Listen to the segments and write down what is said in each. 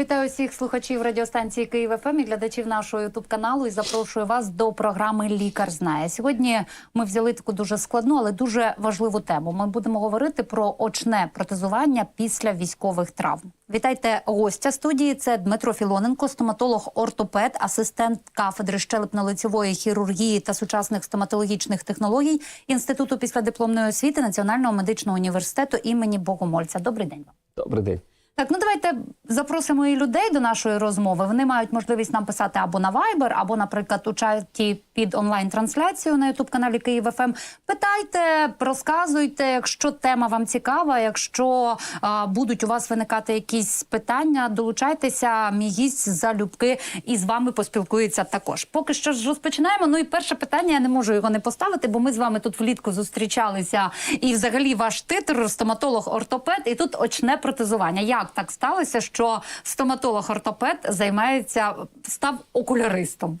Вітаю всіх слухачів радіостанції Київ ФМ і глядачів нашого ютуб каналу і запрошую вас до програми Лікар знає. Сьогодні ми взяли таку дуже складну, але дуже важливу тему. Ми будемо говорити про очне протезування після військових травм. Вітайте гостя студії. Це Дмитро Філоненко, стоматолог-ортопед, асистент кафедри щелепно-лицьової хірургії та сучасних стоматологічних технологій Інституту післядипломної освіти Національного медичного університету імені Богомольця. Добрий день. Добрий день. Так, ну давайте запросимо і людей до нашої розмови. Вони мають можливість нам писати або на Viber, або, наприклад, у чаті під онлайн-трансляцію на ютуб каналі Київ ФМ. Питайте, розказуйте, якщо тема вам цікава, якщо а, будуть у вас виникати якісь питання, долучайтеся. Мій гість залюбки і з вами поспілкується також. Поки що ж розпочинаємо. Ну і перше питання я не можу його не поставити, бо ми з вами тут влітку зустрічалися. І, взагалі, ваш титр стоматолог-ортопед, і тут очне протезування. Як так сталося, що стоматолог-ортопед займається став окуляристом?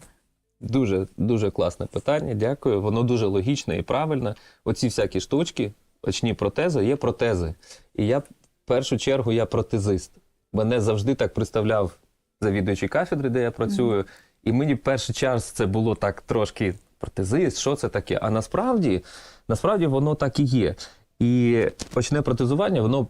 Дуже дуже класне питання. Дякую. Воно дуже логічне і правильне. Оці всякі штучки, очні протези, є протези. І я в першу чергу я протезист. Мене завжди так представляв завідуючий кафедри, де я працюю. І мені перший час це було так трошки протезист, що це таке. А насправді, насправді воно так і є. І очне протезування, воно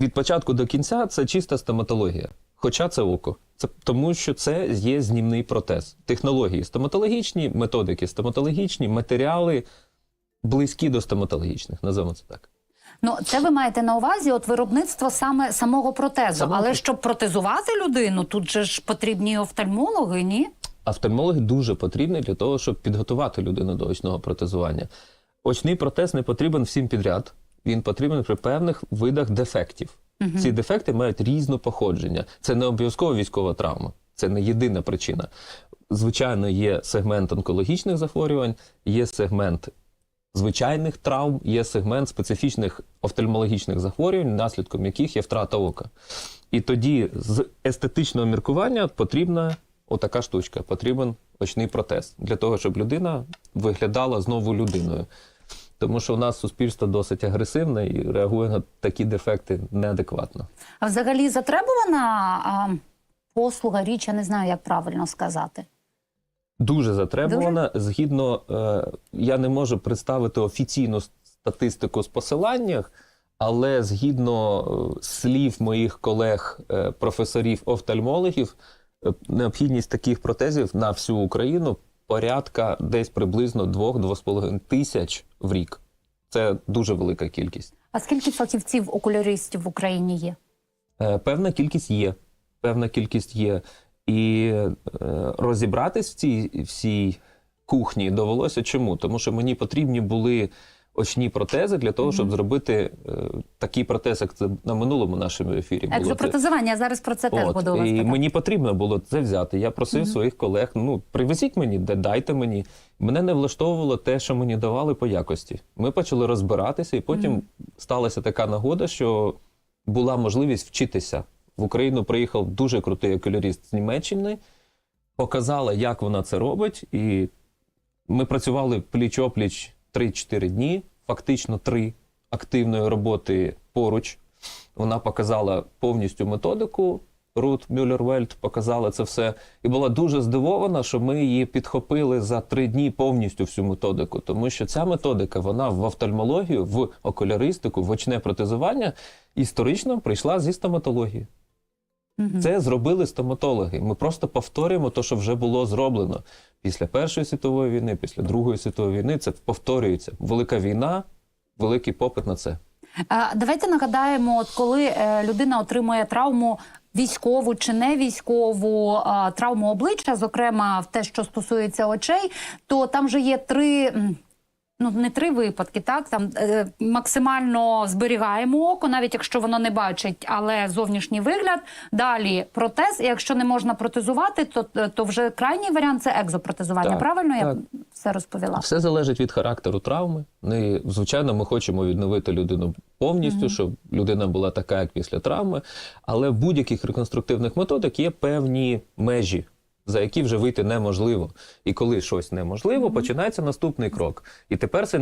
від початку до кінця це чиста стоматологія. Хоча це око. Це тому, що це є знімний протез. Технології стоматологічні, методики стоматологічні, матеріали близькі до стоматологічних, називаємо це так. Ну, це ви маєте на увазі от виробництво саме самого протезу. Самого Але щоб протезувати людину, тут же ж потрібні офтальмологи, ні? Офтальмологи дуже потрібні для того, щоб підготувати людину до очного протезування. Очний протез не потрібен всім підряд. Він потрібен при певних видах дефектів. Ці дефекти мають різне походження. Це не обов'язково військова травма, це не єдина причина. Звичайно, є сегмент онкологічних захворювань, є сегмент звичайних травм, є сегмент специфічних офтальмологічних захворювань, наслідком яких є втрата ока. І тоді з естетичного міркування потрібна отака штучка, потрібен очний протез для того, щоб людина виглядала знову людиною. Тому що у нас суспільство досить агресивне і реагує на такі дефекти неадекватно. А взагалі затребувана а, послуга, річ, я не знаю, як правильно сказати. Дуже затребувана. Згідно, е, я не можу представити офіційну статистику з посиланнях, але згідно е, слів моїх колег, е, офтальмологів, е, необхідність таких протезів на всю Україну порядка десь приблизно 2-2,5 тисяч в рік. Це дуже велика кількість. А скільки фахівців окуляристів в Україні є? Е, Певна кількість є. Певна кількість є. І е, розібратись в цій всій кухні довелося чому? Тому що мені потрібні були очні протези для того, щоб зробити е, такий протез, як це на минулому нашому ефірі було. Це- Екзопротезування, я зараз про це теж От, буду вас і питати. мені потрібно було це взяти. Я просив своїх колег: ну привезіть мені, де- дайте мені. Мене не влаштовувало те, що мені давали по якості. Ми почали розбиратися, і потім сталася така нагода, що була можливість вчитися. В Україну приїхав дуже крутий окуляріст з Німеччини, показала, як вона це робить, і ми працювали пліч-опліч 3-4 дні, фактично три активної роботи поруч. Вона показала повністю методику. Рут Мюллер-Вельт показала це все і була дуже здивована, що ми її підхопили за три дні повністю всю методику. Тому що ця методика вона в офтальмологію, в окуляристику, в очне протезування історично прийшла зі стоматології. Це зробили стоматологи. Ми просто повторюємо те, що вже було зроблено після Першої світової війни, після Другої світової війни. Це повторюється. Велика війна, великий попит на це. Давайте нагадаємо, от коли е, людина отримує травму військову чи не військову, травму обличчя, зокрема в те, що стосується очей, то там же є три. Ну, не три випадки, так там е, максимально зберігаємо око, навіть якщо воно не бачить, але зовнішній вигляд. Далі протез. І якщо не можна протезувати, то, то вже крайній варіант це екзопротезування. Так, Правильно я все розповіла? Все залежить від характеру травми. І, звичайно, ми хочемо відновити людину повністю, щоб людина була така, як після травми. Але в будь-яких реконструктивних методик є певні межі. За які вже вийти неможливо. І коли щось неможливо, починається наступний крок. І тепер цей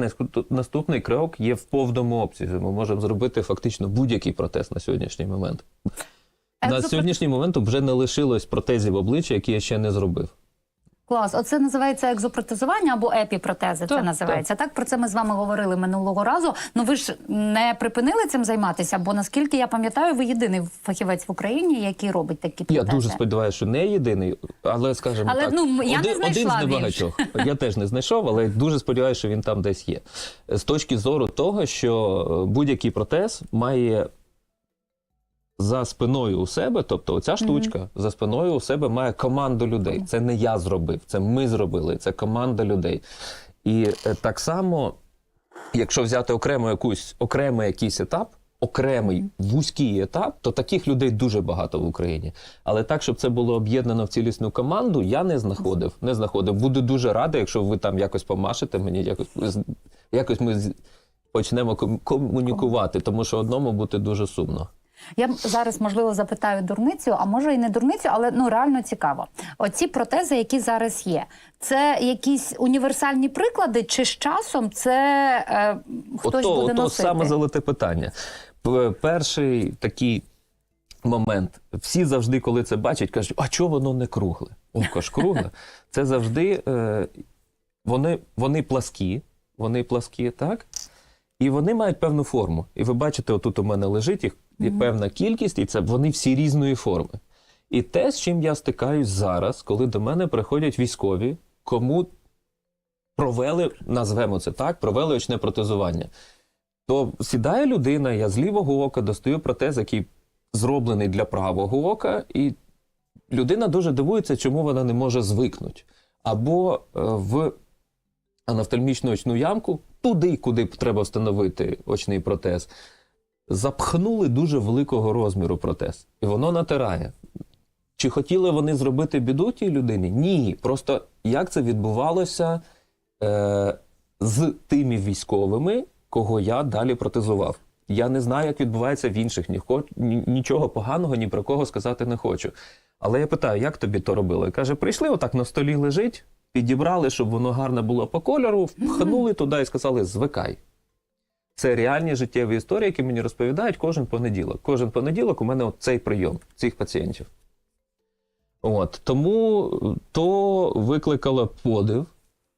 наступний крок є в повному обсязі. Ми можемо зробити фактично будь-який протез на сьогоднішній момент. На Екзопро- сьогоднішній момент вже не лишилось протезів обличчя, які я ще не зробив. Клас, оце називається екзопротезування або епіпротези. це називається. Так. про це ми з вами говорили минулого разу. Ну ви ж не припинили цим займатися, бо наскільки я пам'ятаю, ви єдиний фахівець в Україні, який робить такі Я дуже сподіваюся, що не єдиний, але скажімо Але, так, ну, я не один, один знайшла з небагатьох. Я теж не знайшов, але дуже сподіваюся, що він там десь є. З точки зору того, що е, будь-який протез має за спиною у себе, тобто оця штучка за спиною у себе має команду людей. Це не я зробив, це ми зробили, це команда людей. І е, так само, якщо взяти окремо якусь окремий якийсь етап, окремий вузький етап, то таких людей дуже багато в Україні. Але так, щоб це було об'єднано в цілісну команду, я не знаходив. Не знаходив. Буду дуже радий, якщо ви там якось помашете мені, якось якось ми почнемо комунікувати, тому що одному бути дуже сумно. Я зараз можливо запитаю дурницю, а може і не дурницю, але ну реально цікаво. Оці протези, які зараз є, це якісь універсальні приклади, чи з часом це е, хтось ото, буде ото носити? саме золоте питання. Перший такий момент. Всі завжди, коли це бачать, кажуть, а чого воно не кругле? Око ж кругле. Це завжди е, вони, вони пласкі, вони пласкі, так? І вони мають певну форму. І ви бачите, отут у мене лежить їх є певна кількість, і це вони всі різної форми. І те, з чим я стикаюсь зараз, коли до мене приходять військові, кому провели, назвемо це так, провели очне протезування. То сідає людина, я з лівого ока достаю протез, який зроблений для правого ока, і людина дуже дивується, чому вона не може звикнути. Або е, в анафтальмічну очну ямку, туди, куди треба встановити очний протез, запхнули дуже великого розміру протез, і воно натирає. Чи хотіли вони зробити біду тій людині? Ні. Просто як це відбувалося е, з тими військовими, кого я далі протезував. Я не знаю, як відбувається в інших, ні, нічого поганого ні про кого сказати не хочу. Але я питаю, як тобі то робили? Каже, прийшли, отак на столі лежить, підібрали, щоб воно гарно було по кольору, впхнули туди і сказали: звикай. Це реальні життєві історії, які мені розповідають кожен понеділок. Кожен понеділок у мене от цей прийом цих пацієнтів. От тому е, то викликало подив,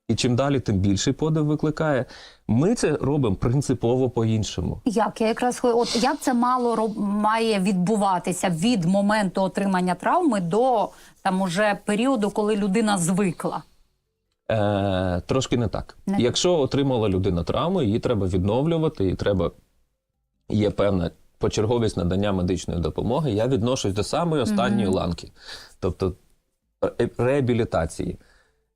і чим далі, тим більший подив викликає. Ми це робимо принципово по-іншому. Як я якраз от як це мало роб- має відбуватися від моменту отримання травми до там уже періоду, коли людина звикла? Е, трошки не так. Не. Якщо отримала людина травму, її треба відновлювати, і треба є певна почерговість надання медичної допомоги. Я відношусь до самої останньої ланки, тобто реабілітації.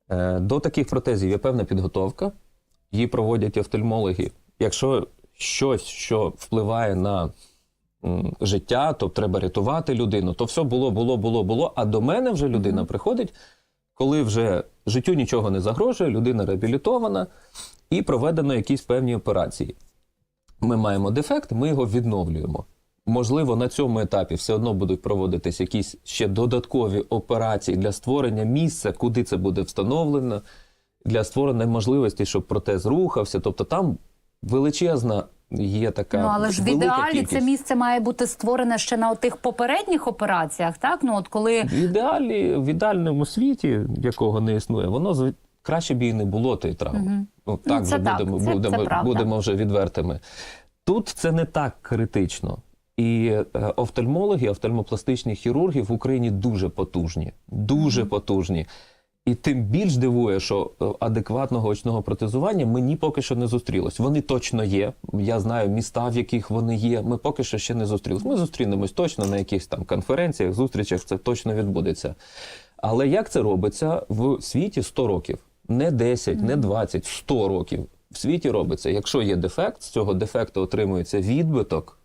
Е, до таких протезів є певна підготовка, її проводять офтальмологи. Якщо щось, що впливає на життя, то треба рятувати людину, то все було, було, було, було. А до мене вже людина приходить, коли вже життю нічого не загрожує, людина реабілітована і проведено якісь певні операції. Ми маємо дефект, ми його відновлюємо. Можливо, на цьому етапі все одно будуть проводитись якісь ще додаткові операції для створення місця, куди це буде встановлено, для створення можливості, щоб протез рухався. Тобто там величезна є така. ну але ж в ідеалі кількість. це місце має бути створене ще на тих попередніх операціях. Так ну от коли В ідеалі, в ідеальному світі, якого не існує, воно зв- краще б і не було тої травми. Ну, так це вже так, будемо, це- це будемо, правда. будемо вже відвертими. Тут це не так критично. І е, офтальмологи, офтальмопластичні хірурги в Україні дуже потужні. Дуже потужні. І тим більш дивує, що е, адекватного очного протезування мені поки що не зустрілось. Вони точно є. Я знаю міста, в яких вони є. Ми поки що ще не зустрілись. Ми зустрінемось точно на якихось там конференціях, зустрічах. Це точно відбудеться. Але як це робиться в світі 100 років? Не 10, не 20, 100 років. В світі робиться. Якщо є дефект, з цього дефекту отримується відбиток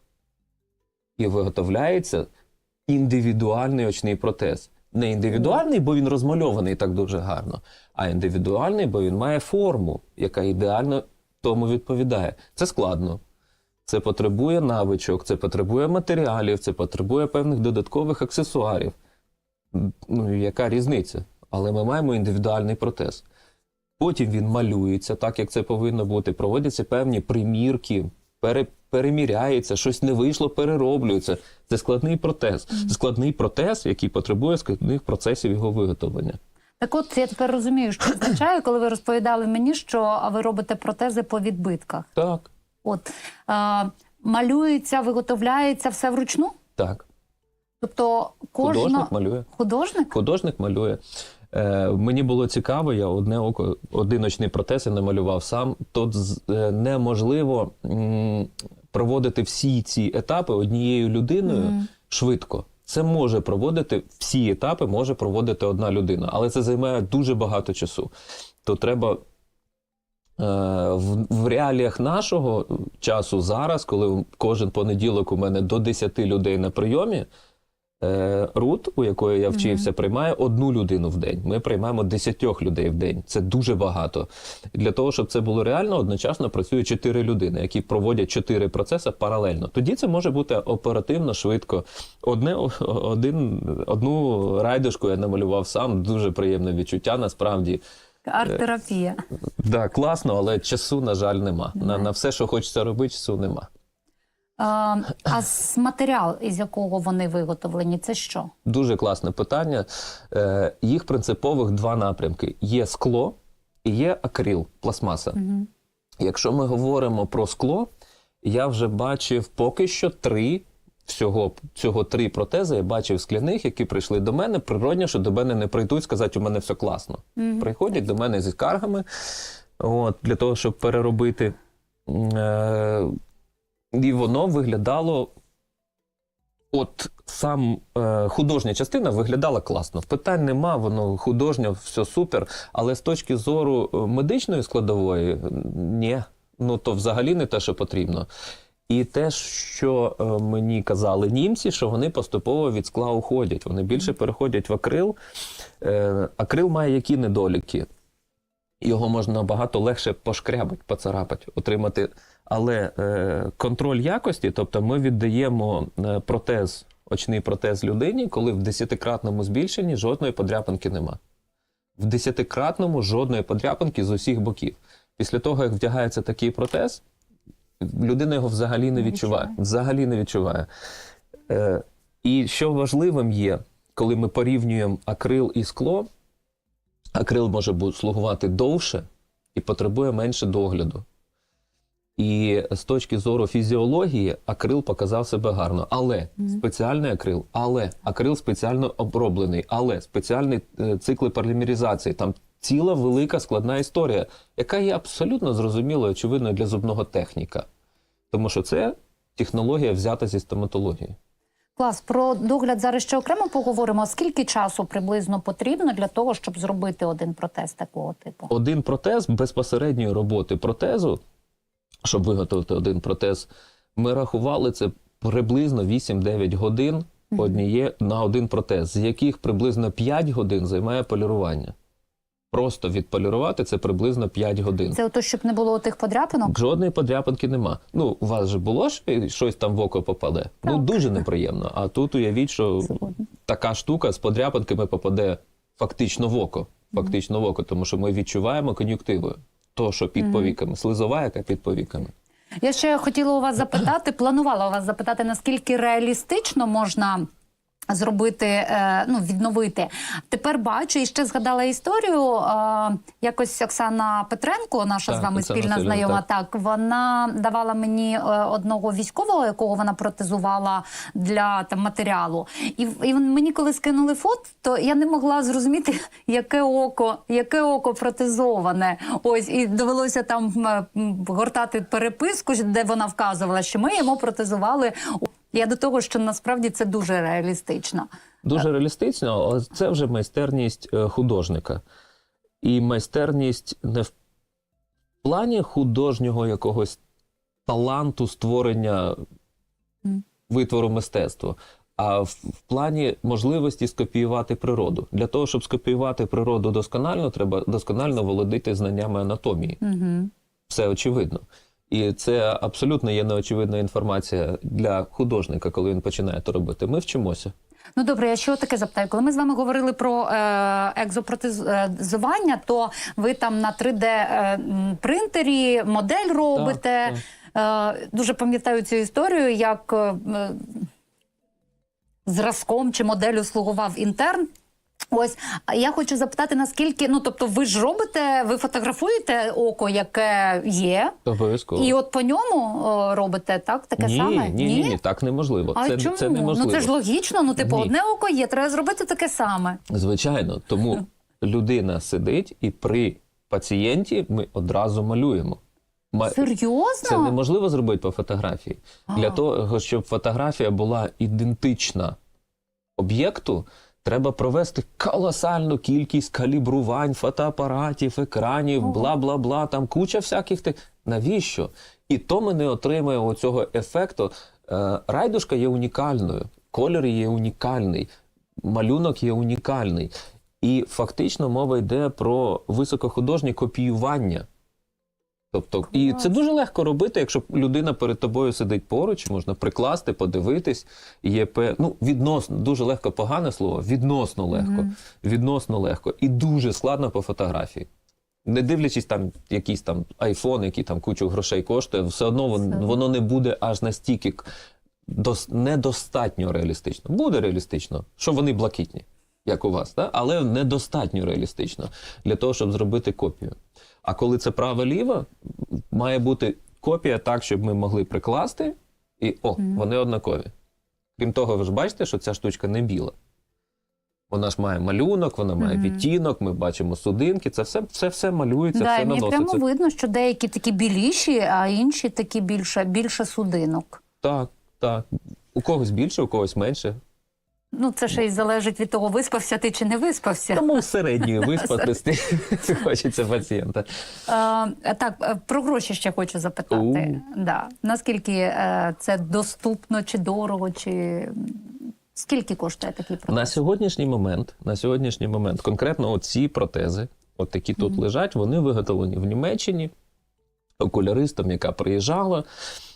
і виготовляється індивідуальний очний протез. Не індивідуальний, бо він розмальований так дуже гарно, а індивідуальний, бо він має форму, яка ідеально тому відповідає. Це складно. Це потребує навичок, це потребує матеріалів, це потребує певних додаткових аксесуарів. Ну, яка різниця? але ми маємо індивідуальний протез. Потім він малюється так, як це повинно бути. Проводяться певні примірки, пере, переміряється, щось не вийшло, перероблюється. Це складний протез. Це складний протез, який потребує складних процесів його виготовлення. Так от я тепер розумію, що означає, коли ви розповідали мені, що ви робите протези по відбитках. Так, От е, малюється, виготовляється все вручну? так. Тобто кожна Художник малює. художник? Художник малює. Е, мені було цікаво, я одне око, один очний протез я намалював сам. Тут е, неможливо проводити всі ці етапи однією людиною швидко. Це може проводити всі етапи, може проводити одна людина, але це займає дуже багато часу. То треба. е, В, в реаліях нашого часу зараз, коли кожен понеділок у мене до 10 людей на прийомі, Рут, у якої я вчився, приймає одну людину в день. Ми приймаємо десятьох людей в день. Це дуже багато. І для того, щоб це було реально, одночасно працює чотири людини, які проводять чотири процеси паралельно. Тоді це може бути оперативно, швидко. Одне, один, одну райдушку я намалював сам. Дуже приємне відчуття. Насправді, Арт-терапія. да, класно, але часу, на жаль, нема. На, на все, що хочеться робити, часу нема. А з матеріал, із якого вони виготовлені, це що? Дуже класне питання. Е, їх принципових два напрямки: є скло і є акрил, пластмаса. Якщо ми говоримо про скло, я вже бачив поки що три. Всього цього три протези я бачив скляних, які прийшли до мене. Природньо, що до мене не прийдуть сказати, у мене все класно. Приходять до мене зі скаргами, от, для того, щоб переробити. Е, і воно виглядало От сам е, художня частина виглядала класно. Питань нема, воно художньо, все супер. Але з точки зору е, медичної складової, ні, ну то взагалі не те, що потрібно. І те, що е, мені казали німці, що вони поступово від скла уходять. Вони більше переходять в акрил. Е, акрил має які недоліки? Його можна набагато легше пошкрябати, поцарапати, отримати. Але е, контроль якості, тобто ми віддаємо е, протез, очний протез людині, коли в десятикратному збільшенні жодної подряпинки нема. В десятикратному жодної подряпинки з усіх боків. Після того, як вдягається такий протез, людина його взагалі не відчуває. Взагалі не відчуває. Е, і що важливим є, коли ми порівнюємо акрил і скло, акрил може слугувати довше і потребує менше догляду. І з точки зору фізіології акрил показав себе гарно. Але спеціальний акрил, але акрил спеціально оброблений, але спеціальні е, цикли полімеризації. Там ціла велика складна історія, яка є абсолютно зрозумілою, очевидною для зубного техніка. Тому що це технологія взята зі стоматології. Клас, про догляд зараз ще окремо поговоримо. Скільки часу приблизно потрібно для того, щоб зробити один протез такого типу? Один протез безпосередньої роботи протезу, щоб виготовити один протез, ми рахували це приблизно 8-9 годин одніє на один протез, з яких приблизно 5 годин займає полірування. Просто відполірувати це приблизно 5 годин. Це ото, щоб не було тих подряпинок. Жодної подряпинки нема. Ну, у вас же було що щось там в око попаде. Ну, дуже неприємно. А тут уявіть, що Згодна. така штука з подряпинками попаде фактично в око. Фактично в око, тому що ми відчуваємо кон'юктивою. То, що під повіками, слизова, яка під повіками. Я ще хотіла у вас запитати, планувала у вас запитати, наскільки реалістично можна. Зробити, е, ну відновити. Тепер бачу і ще згадала історію. е, Якось Оксана Петренко, наша Так, з вами спільна Василівна, знайома. так. Так. вона давала мені е, одного військового, якого вона протезувала для там матеріалу. І, і мені коли скинули фото, то я не могла зрозуміти, яке око, яке око протезоване. Ось і довелося там гортати переписку, де вона вказувала, що ми йому протезували. Я до того, що насправді це дуже реалістично. Дуже реалістично, але це вже майстерність е, художника. І майстерність не в плані художнього якогось таланту створення витвору мистецтва, а в, в плані можливості скопіювати природу. Для того, щоб скопіювати природу досконально, треба досконально володити знаннями анатомії. Угу. Все очевидно. І це абсолютно є неочевидна інформація для художника, коли він починає то робити. Ми вчимося. Ну добре, я ще таке запитаю. Коли ми з вами говорили про е, екзопротезування, то ви там на 3D е, принтері модель робите. Е, дуже пам'ятаю цю історію, як е, зразком чи моделлю слугував інтерн. Ось я хочу запитати, наскільки ну тобто, ви ж робите, ви фотографуєте око, яке є, Обов'язково. і от по ньому робите так, таке ні, саме? ні, ні, ні, так неможливо. А це, чому? це неможливо. Ну це ж логічно. Ну, типу, Ні. одне око є, треба зробити таке саме. Звичайно, тому людина сидить, і при пацієнті ми одразу малюємо. Ма- Серйозно? Це неможливо зробити по фотографії. А. Для того, щоб фотографія була ідентична об'єкту, треба провести колосальну кількість калібрувань, фотоапаратів, екранів, бла бла бла. Там куча всяких тих. Навіщо? І то ми не отримаємо цього ефекту. Е, Райдушка є унікальною, колір є унікальний, малюнок є унікальний. І фактично мова йде про високохудожнє копіювання. Тобто, і це дуже легко робити, якщо людина перед тобою сидить поруч, можна прикласти, подивитись. Є пе... ну, відносно, дуже легко погане слово, відносно легко. Мгм. Відносно легко. І дуже складно по фотографії. Не дивлячись там якийсь там айфон, який там кучу грошей коштує, все одно Все воно, воно не буде аж настільки дос... недостатньо реалістично. Буде реалістично, що вони блакитні, як у вас, да? але недостатньо реалістично для того, щоб зробити копію. А коли це право-ліво, має бути копія так, щоб ми могли прикласти, і о, Мгм. вони однакові. Крім того, ви ж бачите, що ця штучка не біла. Вона ж має малюнок, вона має Мгм. відтінок, ми бачимо судинки, це все, все, все малюється, да, все наноситься. прямо видно, що деякі такі біліші, а інші такі більше, більше судинок. Так, так. У когось більше, у когось менше. Ну, це ще й залежить від того, виспався ти чи не виспався. Тому середньою виспатись хочеться пацієнта. Е, так, е, про гроші ще хочу запитати. Да. Наскільки е, це доступно чи дорого, чи скільки коштує такий протез? На сьогоднішній момент, на сьогоднішній момент, конкретно оці протези, от які тут лежать, вони виготовлені в Німеччині окуляристом, яка приїжджала.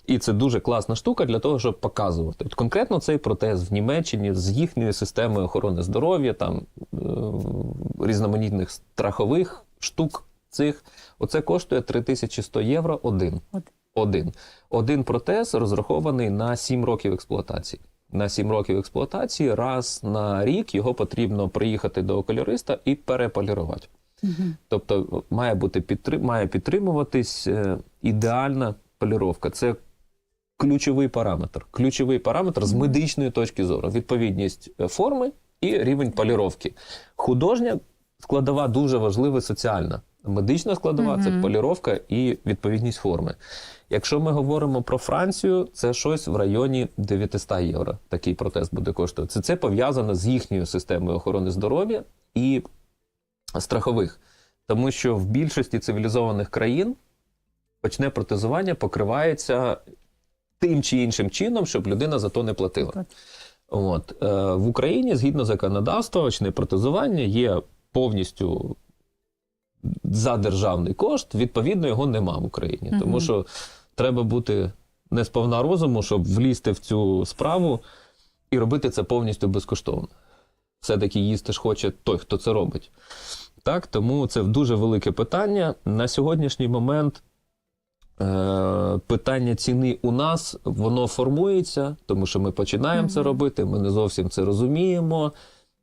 І це дуже класна штука для того, щоб показувати. От конкретно цей протез в Німеччині з їхньою системою охорони здоров'я, там е, різноманітних страхових штук цих. Оце коштує 3100 євро один. Один. Один протез розрахований на 7 років експлуатації. На 7 років експлуатації раз на рік його потрібно приїхати до окуляриста і переполірувати. Мгм. Тобто має бути підтрим... має підтримуватись е, ідеальна поліровка. Це ключовий параметр. Ключовий параметр з медичної точки зору. Відповідність е, форми і рівень поліровки. Художня складова дуже важлива соціальна. Медична складова це поліровка і відповідність форми. Якщо ми говоримо про Францію, це щось в районі 900 євро. Такий протез буде коштувати. Це, це пов'язано з їхньою системою охорони здоров'я і страхових. Тому що в більшості цивілізованих країн почне протезування покривається тим чи іншим чином, щоб людина за то не платила. Так. От. Е, в Україні, згідно законодавства, очне протезування є повністю за державний кошт, відповідно, його нема в Україні. Мгм. Тому що треба бути не сповна розуму, щоб влізти в цю справу і робити це повністю безкоштовно. Все-таки їсти ж хоче той, хто це робить. Так, тому це дуже велике питання. На сьогоднішній момент питання ціни у нас воно формується, тому що ми починаємо це робити, ми не зовсім це розуміємо.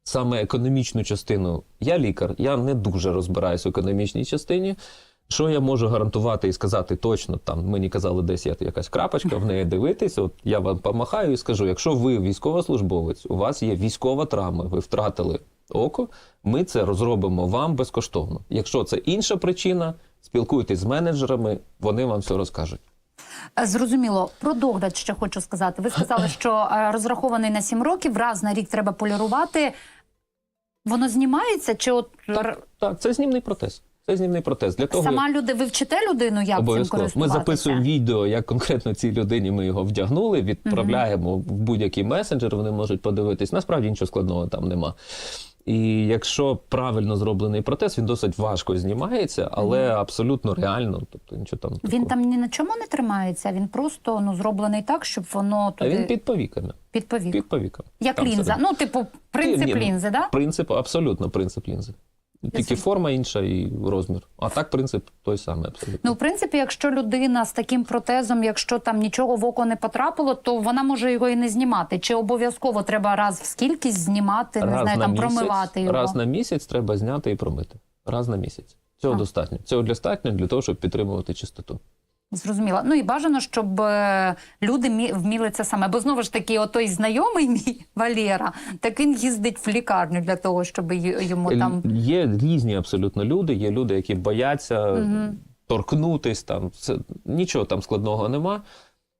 Саме економічну частину. Я лікар, я не дуже розбираюся в економічній частині. Що я можу гарантувати і сказати точно, там мені казали, десь є якась крапочка, в неї дивитись. От я вам помахаю і скажу: якщо ви військовослужбовець, у вас є військова травма, ви втратили око, ми це розробимо вам безкоштовно. Якщо це інша причина, спілкуйтесь з менеджерами, вони вам все розкажуть. Е, Зрозуміло, про догляд ще хочу сказати. Ви сказали, що е, розрахований на 7 років, раз на рік треба полірувати. Воно знімається, чи от р- Так, це знімний протез. Це знімний протез. Для того сама люди, ви вчите людину, як цим. Ми записуємо відео, як конкретно цій людині ми його вдягнули, відправляємо в будь-який месенджер, вони можуть подивитись. Насправді нічого складного там нема. І якщо правильно зроблений протез, він досить важко знімається, але абсолютно реально. Тобто нічого там Він такого. там ні на чому не тримається, він просто ну зроблений так, щоб воно А він під повіками. під повік. Під. Як Там лінза. Серед... Ну, типу, принцип ні, лінзи, да? Принцип, абсолютно принцип лінзи. Тільки форма інша і розмір. А так принцип той самий абсолютно. Ну, в принципі, якщо людина з таким протезом, якщо там нічого в око не потрапило, то вона може його і не знімати. Чи обов'язково треба раз в скількись знімати, не знаю, там промивати його? раз на місяць треба зняти і промити. Раз на місяць. Цього А. достатньо. Цього достатньо для того, щоб підтримувати чистоту. Зрозуміла. Ну і бажано, щоб е, люди вміли це саме. Бо знову ж таки, отой знайомий мій Валєра, так він їздить в лікарню для того, щоб йому там. Є різні абсолютно люди. Є люди, які бояться торкнутись. Там це нічого там складного нема.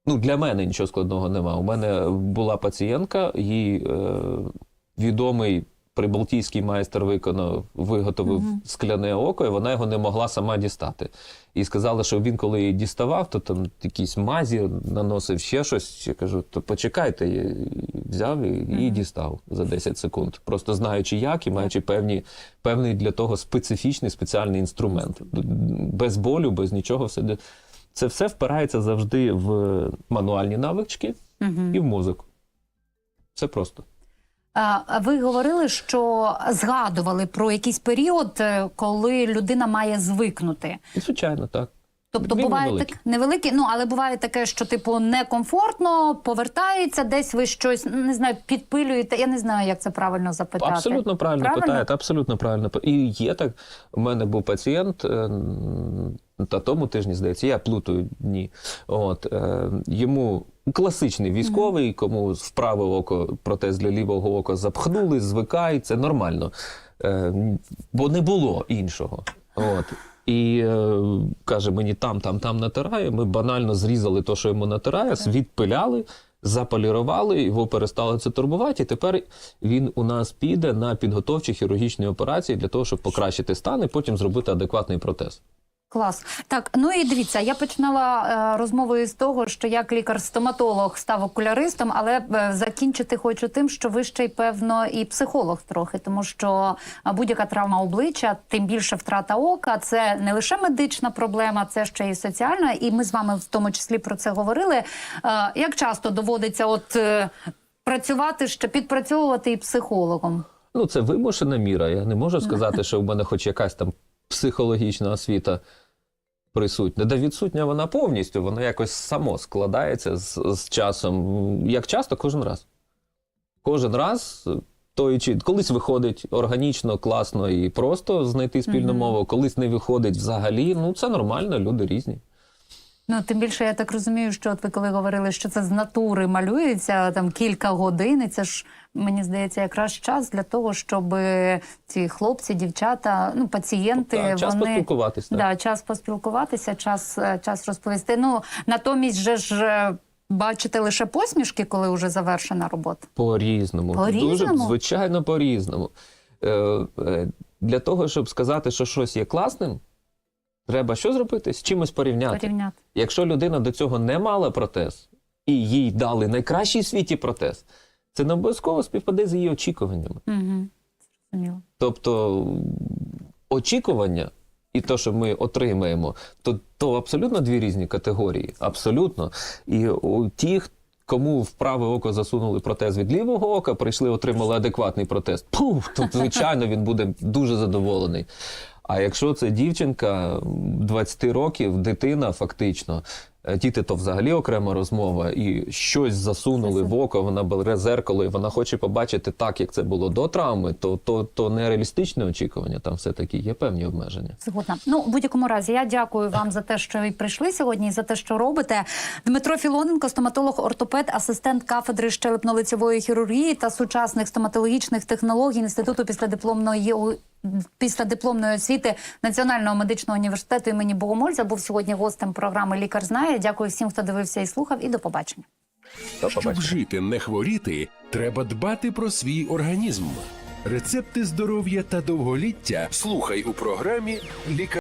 Ну для мене нічого складного нема. У мене була пацієнтка, їй е, відомий прибалтійський майстер виконав, виготовив скляне око, і вона його не могла сама дістати. І сказала, що він, коли її діставав, то там якісь мазі наносив ще щось. Я кажу, то почекайте, І взяв і, і дістав за 10 секунд. Просто знаючи як і маючи певні, певний для того специфічний спеціальний інструмент. Без болю, без нічого. Все це все впирається завжди в мануальні навички і в музику. Все просто. Ви говорили, що згадували про якийсь період, е, коли людина має звикнути. Звичайно, так. Тобто Він буває невеликий. так невелике, ну але буває таке, що типу некомфортно, повертається, десь ви щось не знаю, підпилюєте. Я не знаю, як це правильно запитати. Абсолютно правильно, Правильно? питаєте, абсолютно правильно. І є так. У мене був пацієнт е, та тому тижні, здається, я плутаю дні. От, е, йому класичний військовий, кому в праве око протез для лівого ока запхнули, звикай, це нормально. Е, бо не було іншого. От. І е, каже, мені там, там, там натирає. Ми банально зрізали те, що йому натирає, відпиляли, заполірували, його перестали це турбувати. І тепер він у нас піде на підготовчі хірургічні операції для того, щоб покращити стан і потім зробити адекватний протез. Клас. Так, ну і дивіться, я починала е, розмовою з того, що як лікар-стоматолог став окуляристом, але е, закінчити хочу тим, що ви ще й певно і психолог трохи, тому що е, будь-яка травма обличчя, тим більше втрата ока, це не лише медична проблема, це ще й соціальна. І ми з вами в тому числі про це говорили. Е, як часто доводиться от е, працювати ще підпрацьовувати і психологом? Ну, це вимушена міра. Я не можу сказати, що в мене хоч якась там психологічна освіта присутня. Да відсутня вона повністю, вона якось само складається з, з часом. Як часто, кожен раз. Кожен раз. То і чи колись виходить органічно, класно і просто знайти спільну мову, колись не виходить взагалі. Ну це нормально, люди різні. Ну, тим більше я так розумію, що от ви коли говорили, що це з натури малюється там кілька годин, і це ж мені здається якраз час для того, щоб ці хлопці, дівчата, ну пацієнти, Так, час вони поспілкуватись. Так. да, час поспілкуватися, час, е, час розповісти. Ну натомість же ж е, бачите лише посмішки, коли вже завершена робота. По-різному. По-різному? Дуже, звичайно, по-різному. Е, е, для того, щоб сказати, що щось є класним, треба що зробити? З чимось порівняти. Порівняти. Якщо людина до цього не мала протез, і їй дали найкращий в світі протез, це не обов'язково співпаде з її очікуваннями. Угу. Зрозуміло. Тобто очікування і те, що ми отримаємо, то, то абсолютно дві різні категорії. Абсолютно. І у ті, кому в праве око засунули протез від лівого ока, прийшли, отримали адекватний протез. Пух, то звичайно він буде дуже задоволений. А якщо це дівчинка м, 20 років, дитина фактично, діти то взагалі окрема розмова, і щось засунули в око, вона бере зеркало, і вона хоче побачити так, як це було до травми, то, то, то нереалістичне очікування, там все-таки є певні обмеження. Згодна. Ну, в будь-якому разі, я дякую вам за те, що ви прийшли сьогодні, і за те, що робите. Дмитро Філоненко, стоматолог, ортопед, асистент кафедри щелепно-лицевої хірургії та сучасних стоматологічних технологій Інституту післядипломної післядипломної освіти Національного медичного університету імені Богомольця, був сьогодні гостем програми Лікар знає. Дякую всім, хто дивився і слухав. І до побачення. До Щоб жити, не хворіти, треба дбати про свій організм. Рецепти здоров'я та довголіття слухай у програмі Лікар.